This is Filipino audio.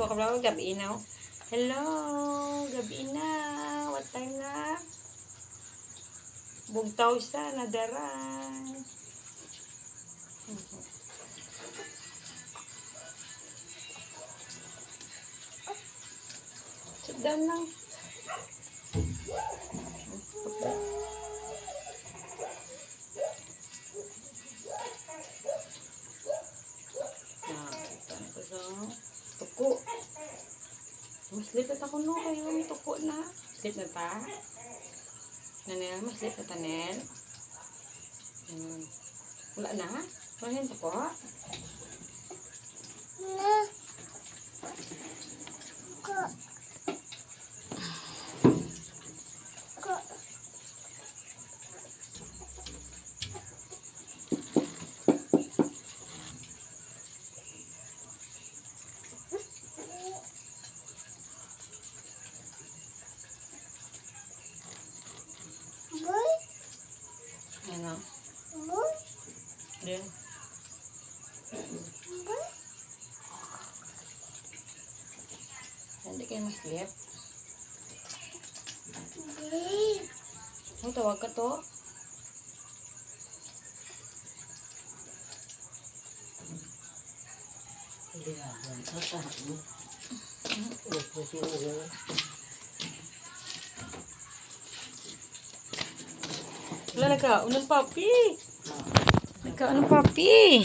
to ka vlog gabi na. oh. Hello, gabi na. What time na? Bugtaw sa nadaran. Sit down lang. Ah, ko sa tuko. Maslit na ako no kayo yung tuko na. Sleep na ta. Nanel, maslit na tanel. Hmm. Wala na? Wala yung tuko? Ano? Din. Hindi kayo maslip? Hindi. Iya. Ang tawag ka to? Hindi na. Ang tawag? Wala nagka, unang papi. Nagka, unang papi.